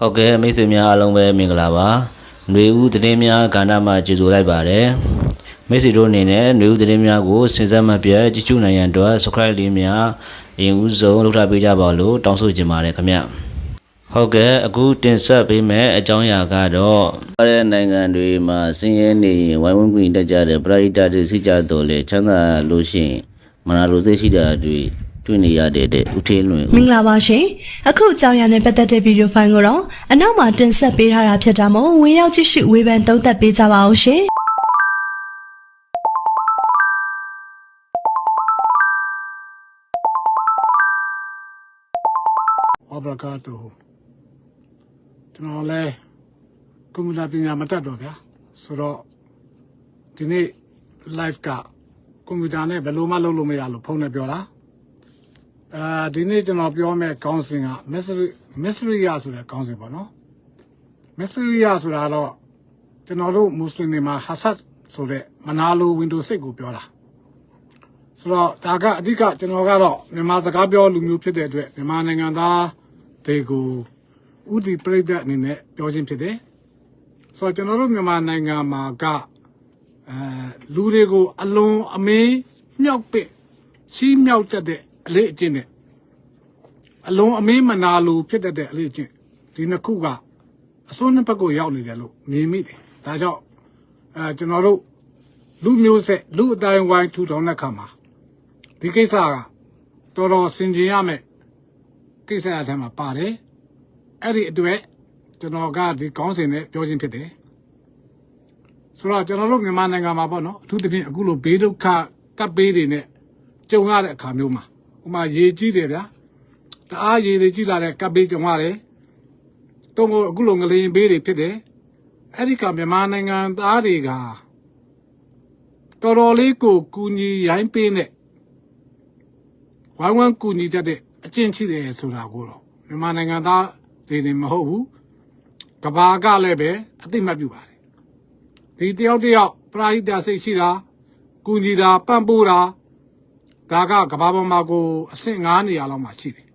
ဟုတ်ကဲ့မိတ်ဆွေများအားလုံးပဲမင်္ဂလာပါຫນွေဦးသတင်းများကဏ္ဍမှာကြိုဆိုလိုက်ပါတယ်မိတ်ဆွေတို့အနေနဲ့ຫນွေဦးသတင်းများကိုစဉ်ဆက်မပြတ်ကြည့်ရှုနိုင်ရန်အတွက် subscribe လေးများအရင်ဦးဆုံးလုပ်ထားပေးကြပါလို့တောင်းဆိုချင်ပါတယ်ခင်ဗျဟုတ်ကဲ့အခုတင်ဆက်ပေးမယ့်အကြောင်းအရာကတော့တဲ့နိုင်ငံတွေမှာဆင်းရဲနေရင်ဝိုင်းဝန်းကူညီတတ်ကြတဲ့ပရိသတ်တွေစိတ်ကြတော်လေချမ်းသာလို့ရှိရင်မနာလိုစိတ်ရှိတာတွေ တွေ့နေရတဲ့တဲ့ဦးထေးလွင်မင်္ဂလာပါရှင်အခုအကြောင်းအရာနဲ့ပတ်သက်တဲ့ဗီဒီယိုဖိုင်ကိုတော့အနောက်မှာတင်ဆက်ပေးထားတာဖြစ်တာမို့ဝင်ရောက်ကြည့်ရှုဝေဖန်သုံးသပ်ပေးကြပါအောင်ရှင်ဝဘရကာတူကျွန်တော်လည်းကွန်ပျူတာပညာမတတ်တော့ဗျာဆိုတော့ဒီနေ့ live ကကွန်ပျူတာနဲ့ဘယ်လိုမှလုပ်လို့မရလို့ဖုန်းနဲ့ပြောတာ အဲဒီနေ့ကျွန်တော်ပြောမယ့်ခေါင်းစဉ်က mystery mystery ရဆိုတဲ့ခေါင်းစဉ်ပေါ့နော် mystery ရဆိုတာတော့ကျွန်တော်တို့မွတ်စလင်တွေမှာ hasad ဆိုတဲ့မနာလို Windows 6ကိုပြောတာဆိုတော့ဒါကအဓိကကျွန်တော်ကတော့မြန်မာစကားပြောလူမျိုးဖြစ်တဲ့အတွက်မြန်မာနိုင်ငံသားတွေကိုဥတီပြိဿအနေနဲ့ပြောခြင်းဖြစ်တယ်။ဆိုတော့ကျွန်တော်တို့မြန်မာနိုင်ငံမှာကအဲလူတွေကိုအလွန်အမင်းမြောက်ပစ်ချီးမြောက်တတ်တဲ့ အလေးအကျင့်နဲ့အလွန်အမင်းမနာလိုဖြစ်တတ်တဲ့အလေးအကျင့်ဒီနှစ်ခုကအစွန်းနှစ်ဘက်ကိုရောက်နေတယ်လို့မြင်မိတယ်။ဒါကြောင့်အဲကျွန်တော်တို့လူမျိုးဆက်လူအတိုင်းဝိုင်းထူထောင်တဲ့ခါမှာဒီကိစ္စကတော်တော်စင်ကြင်ရမယ်ကိစ္စအထက်မှာပါတယ်အဲ့ဒီအတွက်ကျွန်တော်ကဒီကောင်းစင်နဲ့ပြောခြင်းဖြစ်တယ်ဆိုတော့ကျွန်တော်တို့မြန်မာနိုင်ငံမှာပေါ့နော်အထူးသဖြင့်အခုလိုဘေးဒုက္ခကပ်ဘေးတွေနဲ့ကြုံရတဲ့အခါမျိုးမှာ ဥပမာရေကြီးတယ်ဗျာတအားရေတွေကြီးလာတဲ့ကပ်ဘေးကြုံရတယ်တော့အခုလိုငလျင်ဘေးတွေဖြစ်တယ်အဲ့ဒီကမြန်မာနိုင်ငံသားတွေကတော်တော်လေးကိုကူညီရိုင်းပေးနဲ့ဝိုင်းဝန်းကူညီတတ်တဲ့အကျင့်ရှိတယ်ဆိုတာကိုတော့မြန်မာနိုင်ငံသားတွေနေမဟုတ်ဘူးကဘာကလည်းပဲအသိမှတ်ပြုပါတယ်ဒီတယောက်တယောက်ပရာဟိတစိတ်ရှိတာကူညီတာပံ့ပိုးတာ ဒါကကဘာပေါ်မှာကိုအဆင့်9နေရာလောက်မှာရှိတယ်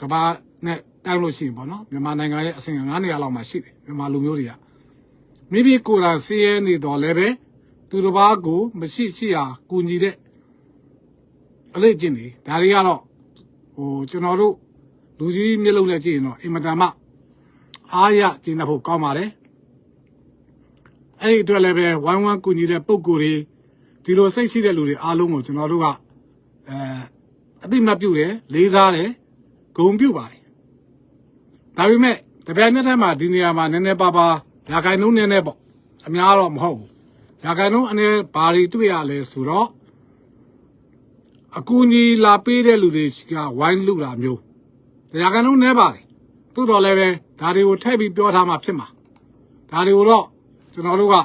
ကဘာနဲ့တိုင်းလို့ရှိရင်ပေါ့နော်မြန်မာနိုင်ငံရဲ့အဆင့်9နေရာလောက်မှာရှိတယ်မြန်မာလူမျိုးတွေကမိမိကိုယ်တိုင်စီးရဲနေတော့လည်းပဲသူတစ်ပါးကိုမရှိရှိရာကူညီတဲ့အလေးကျင့်နေဒါတွေကတော့ဟိုကျွန်တော်တို့လူကြီးမျက်လုံးနဲ့ကြည့်ရင်တော့အင်မတန်မှအားရကျင့်တတ်ဖို့ကောင်းပါတယ်အဲ့ဒီအတွက်လည်းပဲဝိုင်းဝန်းကူညီတဲ့ပုံကိုယ်တွေဒီလိုစိတ်ရှိတဲ့လူတွေအားလုံးကိုကျွန်တော်တို့က အဲအသိမှတ်ပြုတယ်လေးစားတယ်ဂုဏ်ပြုပါတယ်ဒါပေမဲ့တပြိုင်နက်တည်းမှာဒီနေရာမှာနည်းနည်းပါးပါးရာခိုင်နှုန်းနည်းနည်းပေါ့အများတော့မဟုတ်ဘူးရာခိုင်နှုန်းအနေဘာတွေတွေ့ရလဲဆိုတော့အကူကြီးလာပေးတဲ့လူတွေကဝိုင်းလူတာမျိုးတရားကန်လုံးနဲပါတယ်သို့တော်လည်းပဲဒါတွေကိုထည့်ပြီးပြောထားမှဖြစ်မှာဒါတွေကိုတော့ကျွန်တော်တို့က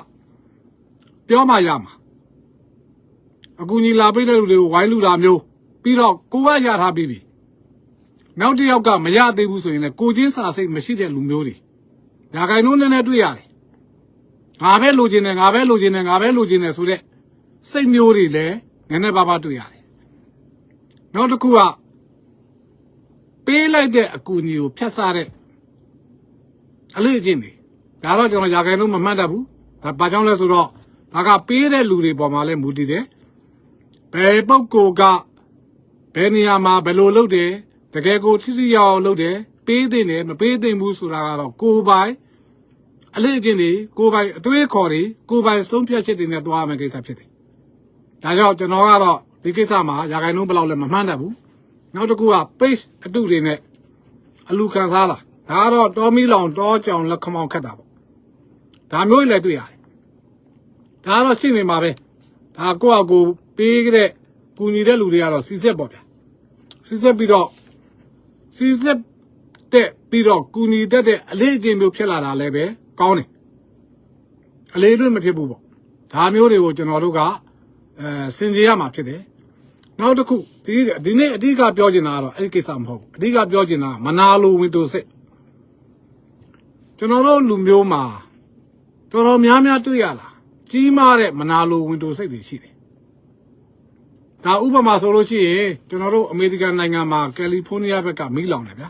ပြောမှရမှာ အကူကြီးလာပေးတဲ့လူတွေကိုဝိုင်းလူတာမျိုးပြီးတော့ကိုကရထားပြီးပြီနောက်တစ်ယောက်ကမရသေးဘူးဆိုရင်လည်းကိုချင်းစာစိတ်မရှိတဲ့လူမျိုးတွေဒါကန်လုံးနဲ့နဲ့တွေ့ရတယ်ငါပဲလိုချင်တယ်ငါပဲလိုချင်တယ်ငါပဲလိုချင်တယ်ဆိုတဲ့စိတ်မျိုးတွေလည်းနည်းနည်းပါးပါးတွေ့ရတယ်နောက်တစ်ခုကပေးလိုက်တဲ့အကူအညီကိုဖျက်စားတဲ့အလေးအကျင့်တွေဒါတော့ကျွန်တော်ရာခိုင်နှုန်းမမှတ်တတ်ဘူးဒါဘာကြောင့်လဲဆိုတော့ဒါကပေးတဲ့လူတွေပေါ်မှာလည်းမူတည်တယ် ဘယ်ပုဂ္ဂိုလ်ကဘယ်နေရာမှာဘယ်လိုလုပ်တယ်တကယ်ကိုထိထိရောက်အောင်လုပ်တယ်ပေးတဲ့တယ်မပေးသင့်ဘူးဆိုတာကတော့ကိုယ်ပိုင်အလေးအကျင့်တွေကိုယ်ပိုင်အတွေးခေါ်တွေကိုယ်ပိုင်ဆုံးဖြတ်ချက်တွေနဲ့သွားရမယ့်ကိစ္စဖြစ်တယ်ဒါကြောင့်ကျွန်တော်ကတော့ဒီကိစ္စမှာရာခိုင်နှုန်းဘယ်လောက်လဲမမှန်းတတ်ဘူးနောက်တစ်ခုက page အတုတွေနဲ့အလူခံစားလာဒါကတော့တောမီလောင်တောကြောင်လက်ခမောင်ခက်တာပေါ့ဒါမျိုးတွေလည်းတွေ့ရတယ်ဒါကတော့ရှင်းနေမှာပဲဒါကိုယ့်အကူ ပေးကြတဲ့ကူညီတဲ့လူတွေကတော့စီစစ်ပေါ့ဗျာစီစစ်ပြီးတော့စီစစ်တဲ့ပြီးတော့ကူညီတတ်တဲ့အလေးအကျင့်မျိုးဖြစ်လာတာလည်းပဲကောင်းတယ်အလေးတွေမဖြစ်ဘူးပေါ့ဒါမျိုးတွေကိုကျွန်တော်တို့ကအဲစင်ကြယ်ရမှာဖြစ်တယ်နောက်တစ်ခုဒီဒီနေ့အဓိကပြောချင်တာကတော့အဲ့ဒီကိစ္စမဟုတ်ဘူးအဓိကပြောချင်တာကမနာလိုဝင်တိုစစ်ကျွန်တော်တို့လူမျိုးမှာတော်တော်များများတွေ့ရလားကြီးမားတဲ့မနာလိုဝင်တိုစိတ်တွေရှိတယ် ဒါဥပမာဆိုလို့ရှိရင်ကျွန်တော်တို့အမေရိကန်နိုင်ငံမှာကယ်လီဖိုးနီးယားဘက်ကမီးလောင်တယ်ဗျာ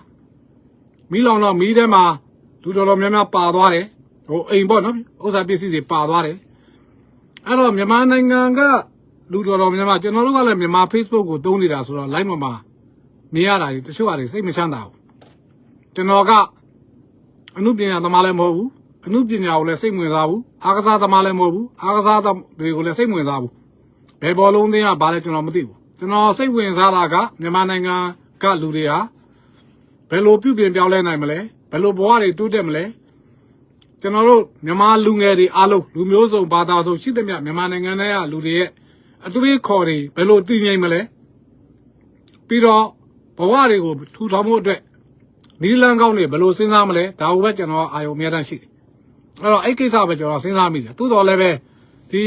မီးလောင်တော့မီးထဲမှာလူတော်တော်များများပါသွားတယ်ဟိုအိမ်ပေါ့နော်ဥစ္စာပစ္စည်းတွေပါသွားတယ်အဲ့တော့မြန်မာနိုင်ငံကလူတော်တော်များများကျွန်တော်တို့ကလည်းမြန်မာ Facebook ကိုသုံးနေတာဆိုတော့ live မှာမှာမြင်ရတာတွေတချို့ဟာတွေစိတ်မချမ်းသာဘူးကျွန်တော်ကအမှုပညာသမားလည်းမဟုတ်ဘူးအမှုပညာကိုလည်းစိတ်ဝင်စားဘူးအားကစားသမားလည်းမဟုတ်ဘူးအားကစားတွေကိုလည်းစိတ်ဝင်စားဘူး ဘယ်ဘောလုံးသင်းကဘာလဲကျွန်တော်မသိဘူးကျွန်တော်စိတ်ဝင်စားတာကမြန်မာနိုင်ငံကလူတွေဟာဘယ်လိုပြုပြင်ပြောင်းလဲနိုင်မလဲဘယ်လိုဘဝတွေတိုးတက်မလဲကျွန်တော်တို့မြန်မာလူငယ်တွေအားလုံးလူမျိုးစုံဘာသာစုံရှိသမျှမြန်မာနိုင်ငံထဲကလူတွေရဲ့အတွေးခေါ်တွေဘယ်လိုတည်ငြိမ်မလဲပြီးတော့ဘဝတွေကိုထူထောင်မှုအတွက်နီလန်းကောင်းတွေဘယ်လိုစဉ်းစားမလဲဒါကိုပဲကျွန်တော်အာရုံအများတန်းရှိတယ်အဲ့တော့အဲ့ကိစ္စပဲကျွန်တော်စဉ်းစားမိတယ်သို့တော်လည်းပဲဒီ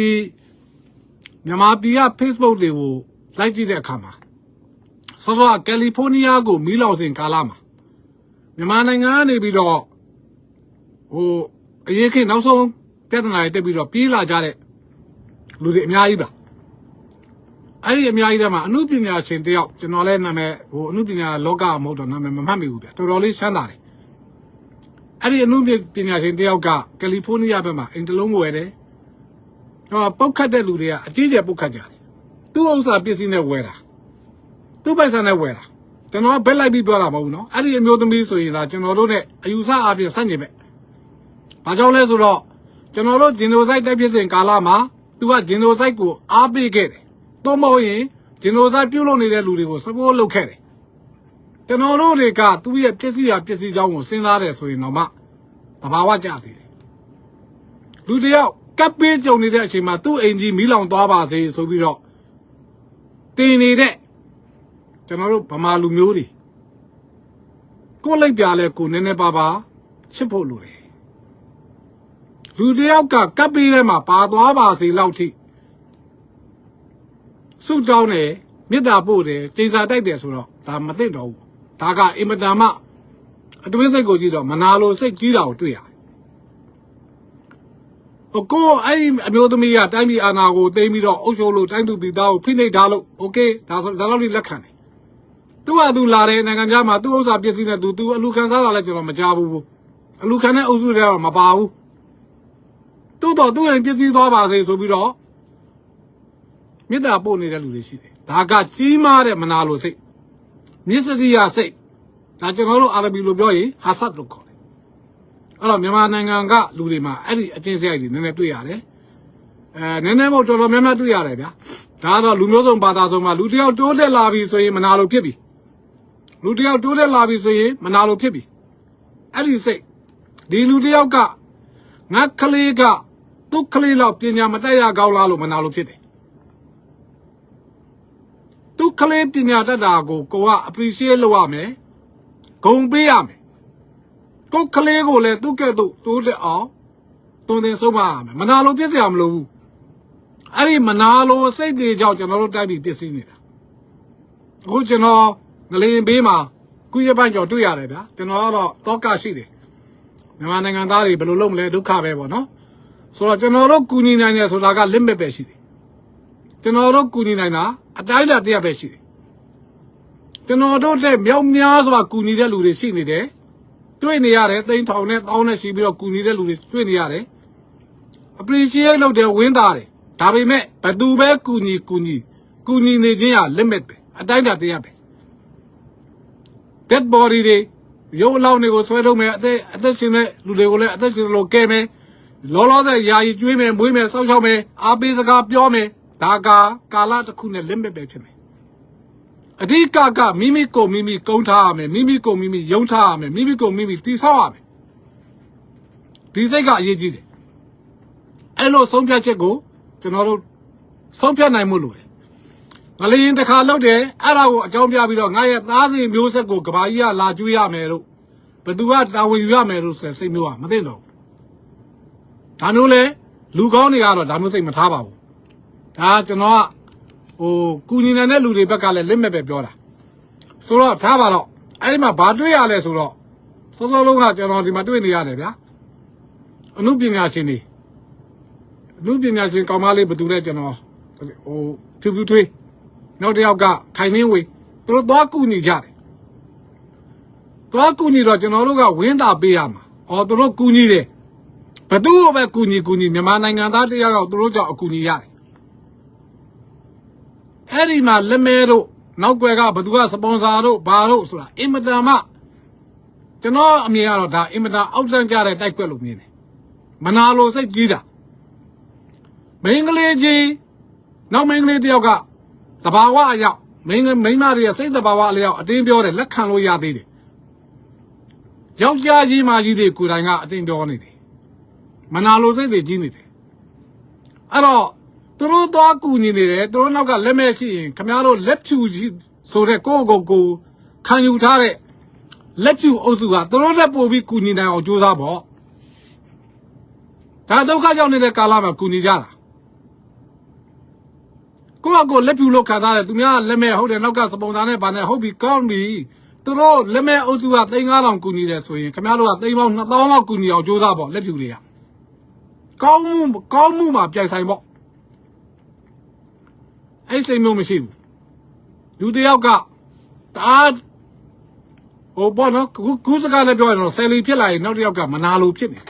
မြန်မာပြည်က Facebook တွေကိုလိုက်ကြည့်တဲ့အခါမှာဆောဆောကကယ်လီဖိုးနီးယားကိုမီးလောင်စဉ်ကာလမှာမြန်မာနိုင်ငံကနေပြီးတော့ဟိုအရေးခေတ်နောက်ဆုံးပြဿနာတွေတက်ပြီးတော့ပြေးလာကြတဲ့လူတွေအများကြီးပါအဲ့ဒီအများကြီးထဲမှာအမှုပညာရှင်တယောက်ကျွန်တော်လည်းနာမည်ဟိုအမှုပညာလောကမဟုတ်တော့နာမည်မမှတ်မိဘူးဗျတော်တော်လေးချမ်းသာတယ်အဲ့ဒီအမှုပညာရှင်တယောက်ကကယ်လီဖိုးနီးယားဘက်မှာအင်တလုံးကိုဝယ်တယ် ဟောပုတ်ခတ်တဲ့လူတွေကအကြီးကျယ်ပုတ်ခတ်ကြတယ်သူ့ဥစ္စာပစ္စည်းနဲ့ဝယ်တာသူ့ပိုက်ဆံနဲ့ဝယ်တာကျွန်တော်ကဘက်လိုက်ပြီးပြောတာမဟုတ်ဘူးနော်အဲ့ဒီအမျိုးသမီးဆိုရင်ဒါကျွန်တော်တို့နဲ့အယူဆအပြင်ဆန့်ကျင်ပဲဘာကြောင့်လဲဆိုတော့ကျွန်တော်တို့ဂျင်နိုဆိုက်တက်ပြစ်စဉ်ကာလမှာသူကဂျင်နိုဆိုက်ကိုအားပေးခဲ့တယ်သို့မဟုတ်ရင်ဂျင်နိုဆိုက်ပြုတ်လုပ်နေတဲ့လူတွေကိုစပိုးလုပ်ခဲ့တယ်ကျွန်တော်တို့တွေကသူ့ရဲ့ပစ္စည်းရာပစ္စည်းကြောင်းကိုစဉ်းစားတယ်ဆိုရင်တော့မှတဘာဝကြသေးတယ်လူတယောက် ကပ်ပေးကြုံနေတဲ့အချိန်မှာသူ့အိမ်ကြီးမီးလောင်သွားပါစေဆိုပြီးတော့တင်နေတဲ့ကျွန်တော်တို့ဗမာလူမျိုးတွေကိုယ်လိုက်ပြလဲကိုနည်းနည်းပါးပါချစ်ဖို့လိုတယ်လူတယောက်ကကပ်ပေးထဲမှာပါသွားပါစေလောက်ထိစုတောင်းတယ်မေတ္တာပို့တယ်တေစာတိုက်တယ်ဆိုတော့ဒါမသိတော့ဘူးဒါကအင်မတန်မှအတွင်းစိတ်ကိုကြည့်တော့မနာလိုစိတ်ကြီးတာကိုတွေ့ရတယ် ဟိုကိုအဲ့ဒီအမျိုးသမီးကတိုင်းပြည်အာဏာကိုသိမ်းပြီးတော့အုပ်ချုပ်လို့တိုင်းသူပြည်သားကိုဖိနှိပ်ထားလို့โอเคဒါဆိုဒါတော့လက်ခံတယ်သူကသူလာတယ်နိုင်ငံခြားမှာသူ့ဥစ္စာပစ္စည်းနဲ့သူသူအလူခံစားတာလည်းကျွန်တော်မကြားဘူးအလူခံတဲ့အုပ်စုတွေတော့မပါဘူးတိုးတော့သူ့ရင်ပစ္စည်းသွားပါစေဆိုပြီးတော့မေတ္တာပို့နေတဲ့လူတွေရှိတယ်ဒါကကြီးမားတဲ့မနာလိုစိတ်မြစ္စရိယစိတ်ဒါကျွန်တော်တို့အာရဘီလိုပြောရင်ဟာဆတ်လို့ခေါ်တယ် ် အဲ့တော့မြန်မာနိုင်ငံကလူတွေမှာအဲ့ဒီအကျင့်စရိုက်တွေနည်းနည်းတွေ့ရတယ်အဲနည်းနည်းမဟုတ်တော်တော်များများတွေ့ရတယ်ဗျာဒါကတော့လူမျိုးစုံဘာသာစုံမှာလူတစ်ယောက်တိုးတက်လာပြီဆိုရင်မနာလိုဖြစ်ပြီလူတစ်ယောက်တိုးတက်လာပြီဆိုရင်မနာလိုဖြစ်ပြီအဲ့ဒီစိတ်ဒီလူတစ်ယောက်ကငါကလေးကသူ့ကလေးလောက်ပညာမတတ်ရကောင်းလားလို့မနာလိုဖြစ်တယ်သူ့ကလေးပညာတတ်တာကိုကိုက appreciate လုပ်ရမယ်ဂုဏ်ပေးရမယ် ကိုယ်ကလေးကိုလည်းသူ့ကဲ့သို့တိုးတက်အောင်တုံတင်ဆုံးမရမယ်မနာလိုပြစ်စရာမလိုဘူးအဲ့ဒီမနာလိုစိတ်တွေကြောင့်ကျွန်တော်တို့တိုက်ပြီးပစ္စည်းနေတာအခုကျွန်တော်ငလင်ဘေးမှာကုရပန့်ကျော်တွေ့ရတယ်ဗျာကျွန်တော်ကတော့တောကရှိတယ်မြန်မာနိုင်ငံသားတွေဘယ်လိုလုပ်မလဲဒုက္ခပဲပေါ့နော်ဆိုတော့ကျွန်တော်တို့ကူညီနိုင်တယ်ဆိုတာက limit ပဲရှိတယ်ကျွန်တော်တို့ကူညီနိုင်တာအတိုင်းအတာတစ်ရပ်ပဲရှိတယ်ကျွန်တော်တို့တဲ့မြောက်များစွာကူညီတဲ့လူတွေရှိနေတယ် တွေ့နေရတယ်သိန်းထောင်နဲ့တောင်းနဲ့ရှိပြီးတော့ကူညီတဲ့လူတွေတွေ့နေရတယ် appreciate လုပ်တယ်ဝင်းတာတယ်ဒါပေမဲ့ဘသူပဲကူညီကူညီကူညီနေခြင်းဟာ limit ပဲအတိုင်းအတာတစ်ရပ်ပဲ dead body တွေရုပ်အလောင်းတွေကိုဆွဲထုတ်မယ်အသက်အသက်ရှင်တဲ့လူတွေကိုလည်းအသက်ရှင်လို့ကဲမယ်လောလောဆယ်ယာယီကျွေးမယ်မွေးမယ်စောက်ရှောက်မယ်အားပေးစကားပြောမယ်ဒါကကာလတစ်ခုနဲ့ limit ပဲဖြစ်မယ် အဓိကကမိမိကိုမိမိကုန်းထားရမယ်မိမိကိုမိမိယုံထားရမယ်မိမိကိုမိမိတိဆောက်ရမယ်ဒီစိတ်ကအရေးကြီးတယ်အဲ့လိုဆုံးဖြတ်ချက်ကိုကျွန်တော်တို့ဆုံးဖြတ်နိုင်မှုလို့တယ်ငလျင်တစ်ခါလောက်တယ်အဲ့ဒါကိုအကြောင်းပြပြီးတော့ငါရဲ့သားစဉ်မျိုးဆက်ကိုကဘာကြီးကလာကျွေးရမယ်လို့ဘသူကတာဝန်ယူရမယ်လို့ဆိုစိတ်မျိုးကမသိတော့ဘူးဒါမျိုးလေလူကောင်းတွေကတော့ဒါမျိုးစိတ်မထားပါဘူးဒါကျွန်တော်က ဟိုကုညီနေတဲ့လူတွေဘက်ကလည်းလက်မဲ့ပဲပြောတာဆိုတော့ထားပါတော့အဲ့ဒီမှာဘာတွေ့ရလဲဆိုတော့စောစောလုံးကကျွန်တော်ဒီမှာတွေ့နေရတယ်ဗျာအမှုပညာရှင်တွေအမှုပညာရှင်ကောင်မလေးဘယ်သူလဲကျွန်တော်ဟိုဖြူဖြူထွေးနောက်တစ်ယောက်ကခိုင်နှင်းဝေသူတို့သွားကူညီကြတယ်သွားကူညီတော့ကျွန်တော်တို့ကဝင်းတာပေးရမှာဩအော်သူတို့ကူညီတယ်ဘသူ့ကိုပဲကူညီကူညီမြန်မာနိုင်ငံသားတယောက်ယောက်သူတို့ကြောင့်အကူညီရတယ် အဲ့ဒီမှာလက်မဲတို့နောက်ွယ်ကဘသူကစပွန်ဆာတို့ဘာတို့ဆိုတာအင်မတန်မှကျွန်တော်အမြင်ကတော့ဒါအင်မတန်အောက်တန်းကြတဲ့တိုက်ကွက်လို့မြင်တယ်မနာလိုစိတ်ကြီးတာမင်းကလေးကြီးနောက်မင်းကလေးတယောက်ကတဘာဝအရောက်မင်းမိန်းမတွေရဲ့စိတ်တဘာဝအလျောက်အတင်းပြောတယ်လက်ခံလို့ရသေးတယ်ယောက်ျားကြီးမကြီးတွေကိုယ်တိုင်ကအတင်းပြောနေတယ်မနာလိုစိတ်တွေကြီးနေတယ်အဲ့တော့ သူတို့သွားကူညီနေတယ်သူတို့နောက်ကလက်မဲ့ရှိရင်ခမားတို့လက်ဖြူကြီးဆိုတဲ့ကိုယ့်ကိုယ်ကိုခံယူထားတဲ့လက်ဖြူအုပ်စုကသူတို့လက်ပို့ပြီးကူညီနိုင်အောင်ကြိုးစားပေါ့ဒါဒုက္ခရောက်နေတဲ့ကာလမှာကူညီကြတာကိုယ့်အကိုလက်ဖြူလို့ခံစားတယ်သူများလက်မဲ့ဟုတ်တယ်နောက်ကစပွန်ဆာနဲ့ဗာနဲ့ဟုတ်ပြီကောင်းပြီသူတို့လက်မဲ့အုပ်စုက3000ကူညီတယ်ဆိုရင်ခမားတို့က3000ပေါင်း2000လောက်ကူညီအောင်ကြိုးစားပေါ့လက်ဖြူတွေကကောင်းမှုကောင်းမှုမှာပြိုင်ဆိုင်ပေါ့ အဲ့စိတ်မျိုးမရှိဘူးလူတစ်ယောက်ကတအားဟိုဘောနော်ကူကူစကားလည်းပြောရတော့ဆယ်လီဖြစ်လာရင်နောက်တစ်ယောက်ကမနာလိုဖြစ်နေတယ်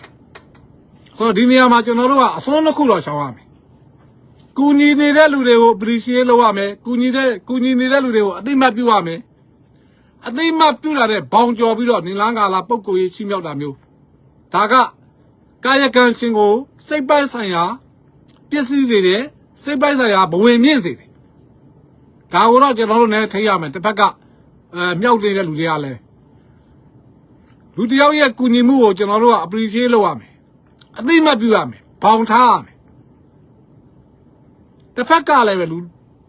ဆိုတော့ဒီနေရာမှာကျွန်တော်တို့ကအစွန်းတစ်ခုတော့ရှောင်ရမယ်ကူညီနေတဲ့လူတွေကို appreciate လုပ်ရမယ်ကူညီတဲ့ကူညီနေတဲ့လူတွေကိုအသိမှတ်ပြုရမယ်အသိမှတ်ပြုလာတဲ့ဘောင်ကျော်ပြီးတော့နင်လန်းကာလာပုံကိုရေးချိမြောက်တာမျိုးဒါကကာယကံရှင်ကို စိတ်ပိုင်းဆိုင်ရာပျက်စီးစေတယ်စိတ်ပိုင်းဆိုင်ရာဘဝင်မြင့်စေတယ် ဒါကိုတော့ကျွန်တော်တို့လည်းထိရမယ်တစ်ဖက်ကအဲမြောက်နေတဲ့လူတွေကလည်းလူတစ်ယောက်ရဲ့ကူညီမှုကိုကျွန်တော်တို့က appreciate လုပ်ရမယ်အသိမှတ်ပြုရမယ်ဘောင်ထားရမယ်တစ်ဖက်ကလည်းပဲလူ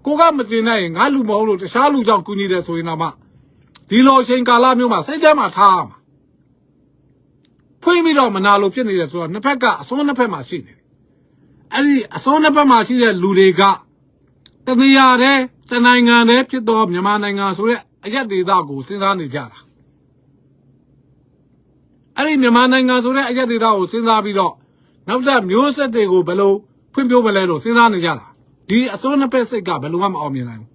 ကိုကမတင်နိုင်ရင်ငါလူမဟုတ်လို့တခြားလူကြောင့်ကူညီတယ်ဆိုရင်တော့မှဒီလိုအချိန်ကာလမျိုးမှာစိတ်ထဲမှာထားရမှာဖွင့်ပြီးတော့မနာလို့ဖြစ်နေတယ်ဆိုတော့နှစ်ဖက်ကအစွန်းနှစ်ဖက်မှာရှိနေတယ်အဲ့ဒီအစွန်းနှစ်ဖက်မှာရှိတဲ့လူတွေက တနေရာတဲ့တနိုင်ငံတဲ့ဖြစ်တော့မြန်မာနိုင်ငံဆိုတဲ့အရက်ဒေသကိုစဉ်းစားနေကြတာအဲ့ဒီမြန်မာနိုင်ငံဆိုတဲ့အရက်ဒေသကိုစဉ်းစားပြီးတော့နောက်ထပ်မျိုးဆက်တွေကိုဘယ်လိုဖွင့်ပြမလဲလို့စဉ်းစားနေကြတာဒီအစိုးနှစ်ဖက်စိတ်ကဘယ်လိုမှမအောင်မြင်နိုင်ဘူး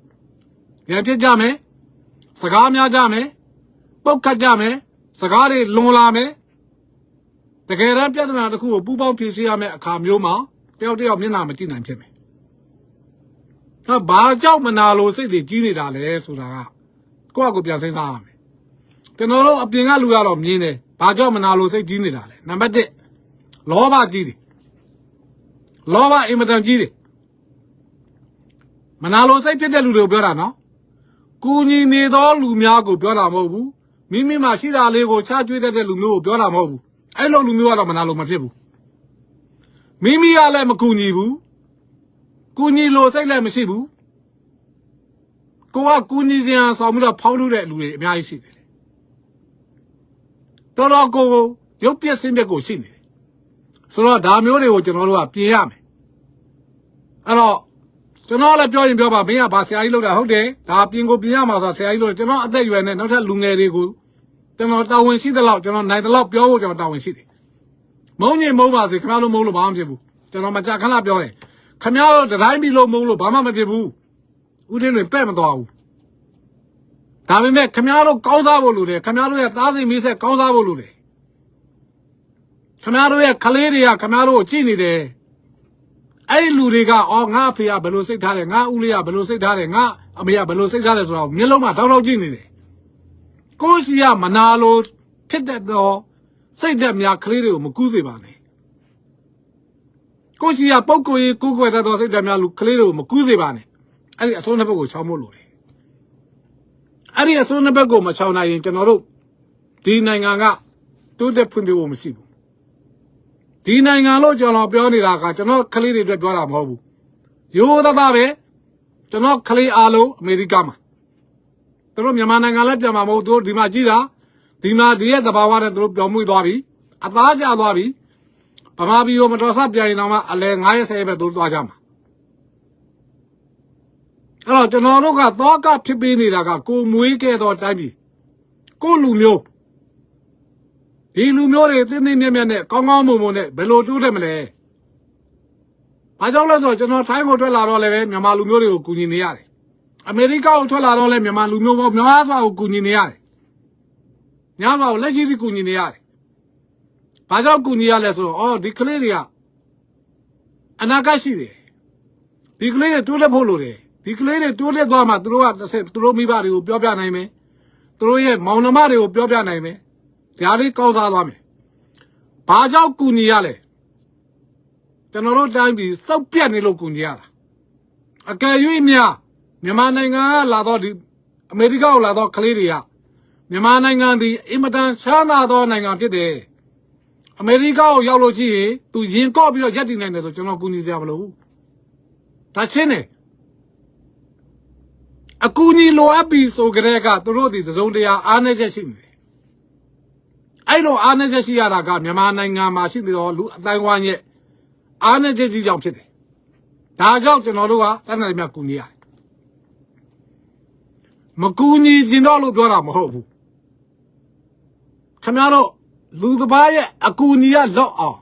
။ပြန်ဖြစ်ကြမယ်။စကားများကြမယ်။ပုတ်ခတ်ကြမယ်။စကားတွေလွန်လာမယ်။တကယ်တမ်းပြဿနာတစ်ခုကိုပူပေါင်းဖြေရှင်းရမယ့်အခါမျိုးမှာတယောက်တယောက်မျက်နှာမကြည့်နိုင်ဖြစ်မယ်။ တော့ဘာကြောင့်မနာလို့စိတ်တွေကြီးနေတာလဲဆိုတာကကိုယ့်အကိုပြန်စဉ်းစားရမယ်။ကျွန်တော်တို့အပြင်ကလူရတော့မြင်တယ်။ဘာကြောင့်မနာလို့စိတ်ကြီးနေတာလဲ။နံပါတ်1လောဘကြီးတယ်။လောဘအင်မတန်ကြီးတယ်။မနာလိုစိတ်ဖြစ်တဲ့လူတွေကိုပြောတာနော်။ကူညီနေသောလူများကိုပြောတာမဟုတ်ဘူး။မိမိမှာရှိတာလေးကိုချကျွေးတတ်တဲ့လူမျိုးကိုပြောတာမဟုတ်ဘူး။အဲ့လိုလူမျိုးကတော့မနာလိုမဖြစ်ဘူး။မိမိကလည်းမကူညီဘူး။ ကူညီလို့စိတ်လည်းမရှိဘူး။ကိုကကူညီစရာဆောင်ပြီးတော့ဖောင်းလို့တဲ့လူတွေအများကြီးရှိတယ်။တော်တော်ကိုကိုရုပ်ပြက်စင်းပြက်ကိုရှိနေတယ်။ဆိုတော့ဒါမျိုးတွေကိုကျွန်တော်တို့ကပြင်ရမယ်။အဲ့တော့ကျွန်တော်လည်းပြောရင်ပြောပါမင်းကဘာဆရာကြီးလုပ်တာဟုတ်တယ်ဒါပြင်ကိုပြင်ရမှာဆိုဆရာကြီးလုပ်တယ်ကျွန်တော်အသက်အရွယ်နဲ့နောက်ထပ်လူငယ်တွေကိုကျွန်တော်တာဝန်ရှိသလောက်ကျွန်တော်နိုင်သလောက်ပြောဖို့ကျွန်တော်တာဝန်ရှိတယ်မုံညင်မုံပါစေခင်ဗျားတို့မုံလို့ဘာမှမဖြစ်ဘူးကျွန်တော်မကြခဏပြောတယ် ခင်ဗျားတို့တိုင်းပြည်လို့မုံလို့ဘာမှမဖြစ်ဘူးဦးထင်းတွေပဲ့မသွားဘူးဒါပေမဲ့ခင်ဗျားတို့ကောင်းစားဖို့လိုတယ်ခင်ဗျားတို့ရဲ့သားစိမီးဆက်ကောင်းစားဖို့လိုတယ်ခင်ဗျားတို့ရဲ့ကလေးတွေကခင်ဗျားတို့ကိုကြည့်နေတယ်အဲ့ဒီလူတွေကအော်ငါအဖေကဘယ်လိုစိတ်ထားတယ်ငါဦးလေးကဘယ်လိုစိတ်ထားတယ်ငါအမေကဘယ်လိုစိတ်ထားတယ်ဆိုတော့မျက်လုံးမှာတောက်တောက်ကြည့်နေတယ်ကိုရှိကမနာလို့ဖြစ်တဲ့တော့စိတ်သက်များကလေးတွေကိုမကူးစေပါနဲ့ ကိုရှိကပုတ်ကိုကြီးကူးခွဲတတ်သောစိတ်သက်များလူကလေးတွေကိုမကူးစေပါနဲ့အဲ့ဒီအစိုးရဘက်ကိုချောင်းမို့လို့တယ်အဲ့ဒီအစိုးရဘက်ကိုမချောင်းနိုင်ရင်ကျွန်တော်တို့ဒီနိုင်ငံကတိုးတက်ဖွံ့ဖြိုးဖို့မရှိဘူးဒီနိုင်ငံလို့ကျွန်တော်ပြောနေတာကကျွန်တော်ကလေးတွေအတွက်ပြောတာမဟုတ်ဘူးရိုးသားသားပဲကျွန်တော်ကလေးအားလုံးအမေရိကမှာသူတို့မြန်မာနိုင်ငံလည်းပြန်မှာမဟုတ်သူတို့ဒီမှာကြည်တာဒီမှာဒီရဲ့သဘာဝနဲ့သူတို့ပြောင်းမှုသွားပြီအသားကျသွားပြီ ဗမာပြည်ကိုမတော်ဆပြန်ရင်တော့မှအလဲ90ပဲသူတို့သွားကြမှာအဲ့တော့ကျွန်တော်တို့ကသောကဖြစ်ပေးနေတာကကိုမွေးခဲ့တော့တိုင်းပြည်ကိုလူမျိုးဒီလူမျိုးတွေတင်းတင်းမြတ်မြတ်နဲ့ကောင်းကောင်းမွန်မွန်နဲ့ဘယ်လိုတိုးတက်မလဲ။ဘာကြောင့်လဲဆိုတော့ကျွန်တော်ထိုင်းကိုထွက်လာတော့လည်းပဲမြန်မာလူမျိုးတွေကိုကူညီနေရတယ်။အမေရိကကိုထွက်လာတော့လည်းမြန်မာလူမျိုးပေါင်းများစွာကိုကူညီနေရတယ်။များစွာကိုလက်ရှိစီကူညီနေရတယ် ဘာကြောင့်ကူညီရလဲဆိုတော့အော်ဒီကလေးတွေကအနာဂတ်ရှိတယ်ဒီကလေးတွေတိုးတက်ဖို့လိုတယ်ဒီကလေးတွေတိုးတက်သွားမှသူတို့ကတစ်ဆင့်သူတို့မိဘတွေကိုပြောပြနိုင်မယ်သူတို့ရဲ့မောင်နှမတွေကိုပြောပြနိုင်မယ်ဒါလေးကောင်းစားသွားမယ်ဘာကြောင့်ကူညီရလဲကျွန်တော်တို့တိုင်းပြည်စောက်ပြတ်နေလို့ကူညီရတာအကယ်၍များမြန်မာနိုင်ငံကလာတော့ဒီအမေရိကကိုလာတော့ကလေးတွေကမြန်မာနိုင်ငံဒီအင်မတန်ရှားနာသောနိုင်ငံဖြစ်တယ် အမေရိကကိုရောက်လို့ရှိရင်သူရင်ကော့ပြီးတော့ရက်တည်နိုင်တယ်ဆိုကျွန်တော်ကူညီစရာမလိုဘူးဒါချင်းနေအကူညီလိုအပ်ပြီဆိုကြတဲ့ကသူတို့ဒီသစုံတရားအားနည်းချက်ရှိနေတယ်အဲ့လိုအားနည်းချက်ရှိရတာကမြန်မာနိုင်ငံမှာရှိနေတော့လူအတိုင်းဝိုင်းရဲ့အားနည်းချက်ကြီးကြောင့်ဖြစ်တယ်ဒါကြောင့်ကျွန်တော်တို့ကတန်းတယ်မြတ်ကူညီရတယ်မကူညီခြင်းတော့လို့ပြောတာမဟုတ်ဘူးခင်ဗျားတို့ လူတစ်ပါးရဲ့အကူအညီကလော့အောင်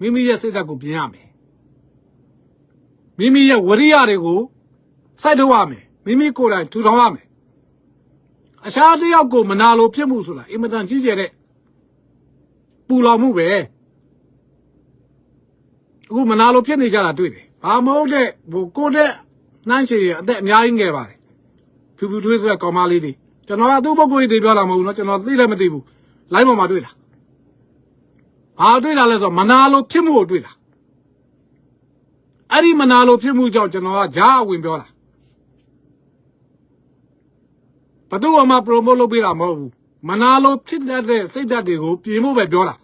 မိမိရဲ့စိတ်ဓာတ်ကိုပြင်ရမယ်မိမိရဲ့ဝရိယတွေကိုစိုက်ထုတ်ရမယ်မိမိကိုယ်တိုင်ထူထောင်ရမယ်အခြားတစ်ယောက်ကိုမနာလိုဖြစ်မှုဆိုတာအင်မတန်ကြီးကျယ်တဲ့ပူလောင်မှုပဲအခုမနာလိုဖြစ်နေကြတာတွေ့တယ်ဘာမဟုတ်တဲ့ဟိုကိုယ့်တဲ့နှမ်းချေရဲ့အသက်အများကြီးငယ်ပါတယ်ဖြူဖြူထွေးဆိုတဲ့ကောင်မလေးတွေကျွန်တော်ကသူ့ပုဂ္ဂိုလ်ရေးတွေပြောလာမဟုတ်ဘူးเนาะကျွန်တော်သိလည်းမသိဘူး လိုင်းပေါ်မှာတွေ့တာ ဘာတွေ့တာလဲဆိုတော့မနာလိုဖြစ်မှုကိုတွေ့တာအဲ့ဒီမနာလိုဖြစ်မှုကြောင့်ကျွန်တော်ကဂျားအဝင်ပြောတာဘသူ့အမှ promote လုပ်ပေးတာမဟုတ်ဘူးမနာလိုဖြစ်တတ်တဲ့စိတ်ဓာတ်တွေကိုပြင်ဖို့ပဲပြောတာ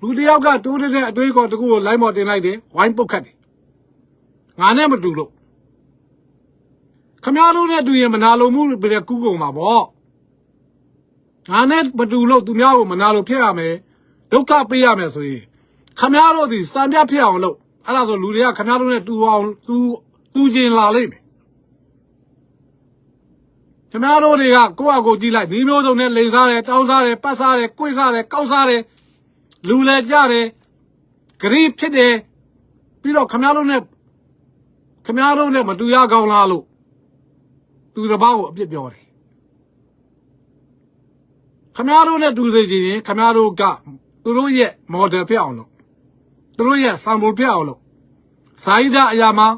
လူတစ်ယောက်ကတိုးတဲ့အတွေးခေါ်တစ်ခုကိုလိုင်းပေါ်တင်လိုက်တယ်ဝိုင်းပုတ်ခတ်တယ်ငါနဲ့မတူလို့ခမရတို့နဲ့တူရင်မနာလိုမှုပဲကူးကုန်မှာပေါ့ ငါနဲ့မတူလို့သူများကိုမနာလို့ဖြစ်ရမယ်ဒုက္ခပေးရမယ်ဆိုရင်ခမည်းတော်ဒီစံပြဖြစ်အောင်လုပ်အဲ့ဒါဆိုလူတွေကခမည်းတော်နဲ့တူအောင်တူတူကျင်လာလိမ့်မယ်ခမည်းတော်တွေကကိုယ့်အကိုကြည့်လိုက်ဒီမျိုးစုံနဲ့လိန်စားတယ်တောင်းစားတယ်ပတ်စားတယ်ကိုယ်စားတယ်ကောက်စားတယ်လူလဲကြတယ်ဂရိဖြစ်တယ်ပြီးတော့ခမည်းတော်နဲ့ခမည်းတော်နဲ့မတူရကောင်းလားလို့သူတစ်ပါးကိုအပြစ်ပြောတယ် ခမားတို့နဲ့တူစေချင်ရင်ခမားတို့ကသူတို့ရဲ့ model ဖြစ်အောင်လုပ်သူတို့ရဲ့ sample ဖြစ်အောင်လုပ်ဇာတိအရာမှာ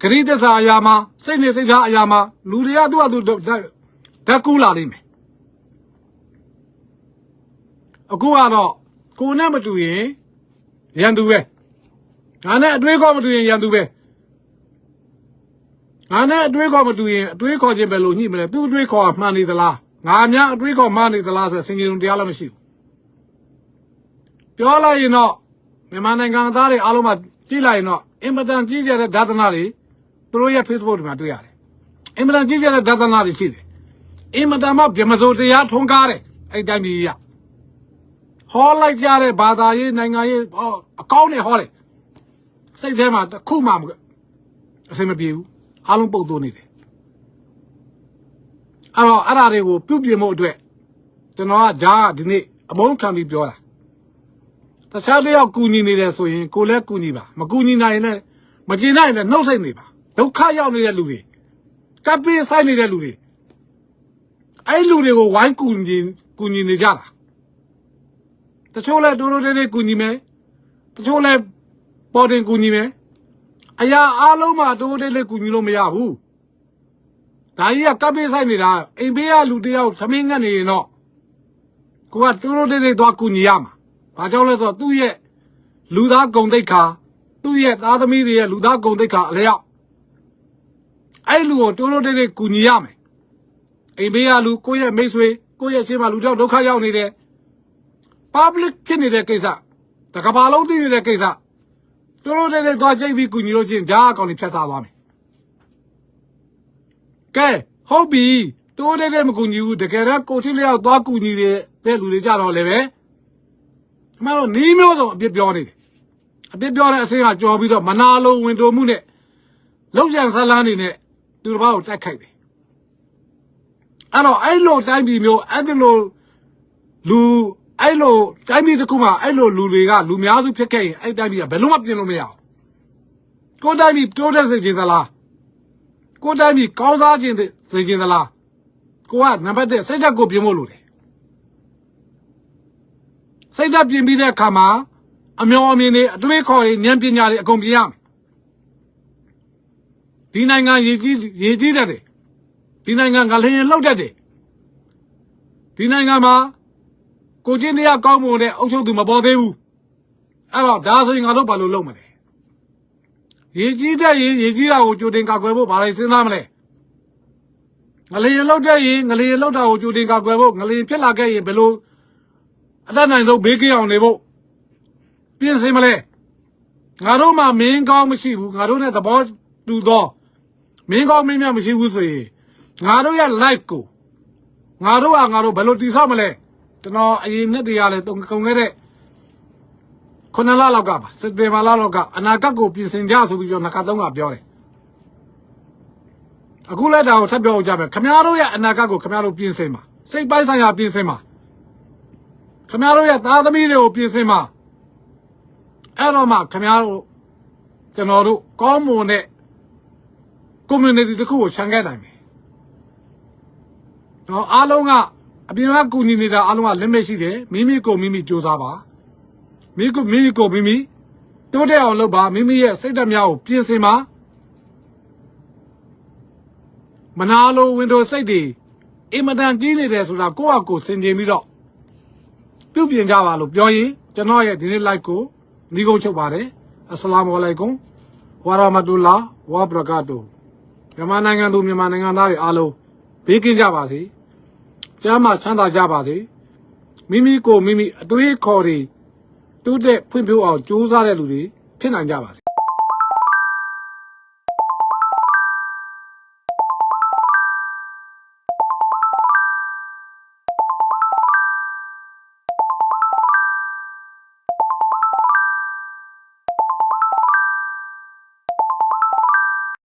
ဂရိတ္တစာအရာမှာစိတ်နဲ့စိတ်ထားအရာမှာလူတွေကသူ့အတူဓာတ်ကူးလာလိမ့်မယ်အခုကတော့ကိုယ်နဲ့မတူရင်ရန်သူပဲငါနဲ့အတွေးခေါ်မတူရင်ရန်သူပဲငါနဲ့အတွေးခေါ်မတူရင်အတွေးခေါ်ခြင်းပဲလို့ညှိမလဲသူ့အတွေးခေါ်ကမှန်နေသလား ငါများအတွေးခေါ်မှန်နေသလားဆိုစင်ကြီးုံတရားလည်းမရှိဘူးပြောလိုက်ရင်တော့မြန်မာနိုင်ငံသားတွေအားလုံးမှာကြည့်လိုက်ရင်တော့အင်မတန်ကြီးကျယ်တဲ့ဒါသနာတွေသူတို့ရဲ့ Facebook တွေမှာတွေ့ရတယ်အင်မတန်ကြီးကျယ်တဲ့ဒါသနာတွေရှိတယ်အင်မတန်မှဗြဟ္မစိုးတရားထွန်းကားတယ်အဲ့တိုင်းပြည်ကြီးကဟောလိုက်ကြတဲ့ဘာသာရေးနိုင်ငံရေးဟောအကောင်းနဲ့ဟောတယ်စိတ်ထဲမှာတစ်ခုမှမအစင်မပြေဘူးအားလုံးပုတ်သွင်းနေတယ် အဲ့တော့အဲ့ဒါတွေကိုပြုပြင်ဖို့အတွက်ကျွန်တော်ကဂျားကဒီနေ့အမုန်းခံပြီးပြောတာတခြားတစ်ယောက်ကူညီနေတယ်ဆိုရင်ကိုလည်းကူညီပါမကူညီနိုင်ရင်လည်းမကျင်နိုင်ရင်လည်းနှုတ်ဆက်နေပါဒုက္ခရောက်နေတဲ့လူတွေကပ်ပြီးဆိုင်နေတဲ့လူတွေအဲ့လူတွေကိုဝိုင်းကူညီကူညီနေကြတာတချို့လဲတိုးတိုးလေးလေးကူညီမယ်တချို့လဲပေါ်တင်ကူညီမယ်အရာအားလုံးမှာတိုးတိုးလေးလေးကူညီလို့မရဘူး ဒါကြီးကကပ်ပေးဆိုင်နေတာအိမ်ဘေးကလူတယောက်သမင်းငတ်နေရင်တော့ကိုကတိုးတိုးတိတ်တိတ်သွားကူညီရမှာ။ဘာကြောင့်လဲဆိုတော့သူ့ရဲ့လူသားဂုံတိတ်ခါသူ့ရဲ့သားသမီးတွေရဲ့လူသားဂုံတိတ်ခါအလျောက်အဲ့လူကိုတိုးတိုးတိတ်တိတ်ကူညီရမယ်။အိမ်ဘေးကလူကိုယ့်ရဲ့မိတ်ဆွေကိုယ့်ရဲ့ချင်းမလူကြောက်ဒုက္ခရောက်နေတယ်။ public ဖြစ်နေတဲ့ကိစ္စတကဘာလုံးသိနေတဲ့ကိစ္စတိုးတိုးတိတ်တိတ်သွားကြိတ်ပြီးကူညီလို့ချင်းဂျားအကောင်တွေဖြတ်စားသွားမယ်။ ကဲဟုတ်ပြီတိုးတဲ့တဲ့မကူညီဘူးတကယ်တော့ကိုချင်းလျောက်သွားကူညီတဲ့တဲ့လူတွေကြတော့လည်းပဲအမှန်တော့နီးမျိုးစုံအပြစ်ပြောနေတယ်အပြစ်ပြောတဲ့အစင်းကကြော်ပြီးတော့မနာလိုဝင်တိုမှုနဲ့လောက်ရန်ဇလန်းနေနဲ့သူတစ်ပါးကိုတိုက်ခိုက်တယ်အဲ့တော့အဲ့လိုတိုင်းပြည်မျိုးအဲ့ဒီလိုလူအဲ့လိုတိုင်းပြည်တစ်ခုမှာအဲ့လိုလူတွေကလူများစုဖြစ်ခဲ့ရင်အဲ့တိုင်းပြည်ကဘယ်လို့မှပြင်လို့မရအောင်ကိုယ်တိုင်းပြည်တိုးတက်စေချင်သလား ကိုယ်တိုင်းပြည်ကောင်းစားခြင်းတဲ့စေခြင်းသလားကိုကနံပါတ်1စိတ်ဓာတ်ကိုပြင်ဖို့လိုတယ်စိတ်သက်ပြင်ပြီးတဲ့အခါမှာအမျောအမြင်တွေအတွေးခေါ်တွေဉာဏ်ပညာတွေအကုန်ပြင်ရမယ်ဒီနိုင်ငံရည်ကြီးရည်ကြီးတတ်တယ်ဒီနိုင်ငံကလျင်လှုပ်တတ်တယ်ဒီနိုင်ငံမှာကိုချင်းတရားကောင်းမွန်တဲ့အုပ်ချုပ်သူမပေါ်သေးဘူးအဲ့တော့ဒါဆိုရင်ငါတို့ဘာလို့လုပ်မလဲ ရည်ကြီးတဲ့ရည်ရည်ကြီးတာကိုကြိုတင်ကာကွယ်ဖို့ဘာလဲစဉ်းစားမလဲငလျင်လှုပ်တဲ့ရင်ငလျင်လှုပ်တာကိုကြိုတင်ကာကွယ်ဖို့ငလျင်ဖြစ်လာခဲ့ရင်ဘယ်လိုအတတ်နိုင်ဆုံးဘေးကင်းအောင်နေဖို့ပြင်ဆင်မလဲငါတို့မှမင်းကောင်းမရှိဘူးငါတို့နဲ့သဘောတူသောမင်းကောင်းမင်းမြတ်မရှိဘူးဆိုရင်ငါတို့ရဲ့ life ကိုငါတို့ကငါတို့ဘယ်လိုတည်ဆောက်မလဲကျွန်တော်အရင်နှစ်တည်းရလဲတုံကုန်ခဲ့တဲ့ ခုနလလောက်ကပါစက်တင်ဘာလလောက်ကအနာဂတ်ကိုပြင်ဆင်ကြဆိုပြီးတော့နှစ်ခါသုံးခါပြောတယ်အခုလက်တာကိုထပ်ပြောကြမယ်ခမရတို့ရဲ့အနာဂတ်ကိုခမရတို့ပြင်ဆင်ပါစိတ်ပိုင်းဆိုင်ရာပြင်ဆင်ပါခမရတို့ရဲ့သားသမီးတွေကိုပြင်ဆင်ပါအဲ့တော့မှခမရတို့ကျွန်တော်တို့ကောင်းမွန်တဲ့ community တစ်ခုကိုခြံခဲ့နိုင်မယ်။တော့အားလုံးကအပြင်ကကူညီနေတာအားလုံးက limit ရှိတယ်မိမိကိုမိမိစူးစမ်းပါ မိကိုမိမိကိုမိမိတိုးတက်အောင်လုပ်ပါမိမိရဲ့စိတ်ဓာတ်များကိုပြင်ဆင်ပါမနာလိုဝင်တို့စိတ်တွေအင်မတန်ကြီးနေတယ်ဆိုတာကိုယ့်အကိုစင်ကျင်ပြီးတော့ပြုပြင်ကြပါလို့ပြောရင်ကျွန်တော်ရဲ့ဒီနေ့ live ကိုညီကုန်းချုပ်ပါတယ်အစ္စလာမ်အလိုင်ကွမ်ဝါရာမတူလာဝါဘရကာတူမြန်မာနိုင်ငံသူမြန်မာနိုင်ငံသားတွေအားလုံးဘေးကင်းကြပါစေကျမ်းမာချမ်းသာကြပါစေမိမိကိုမိမိအတွေးခေါ်တွေ တိုးတက်ဖွံ့ဖြိုးအောင်ကြိုးစားတဲ့လူတွေဖြစ်နိုင်ကြပါစေ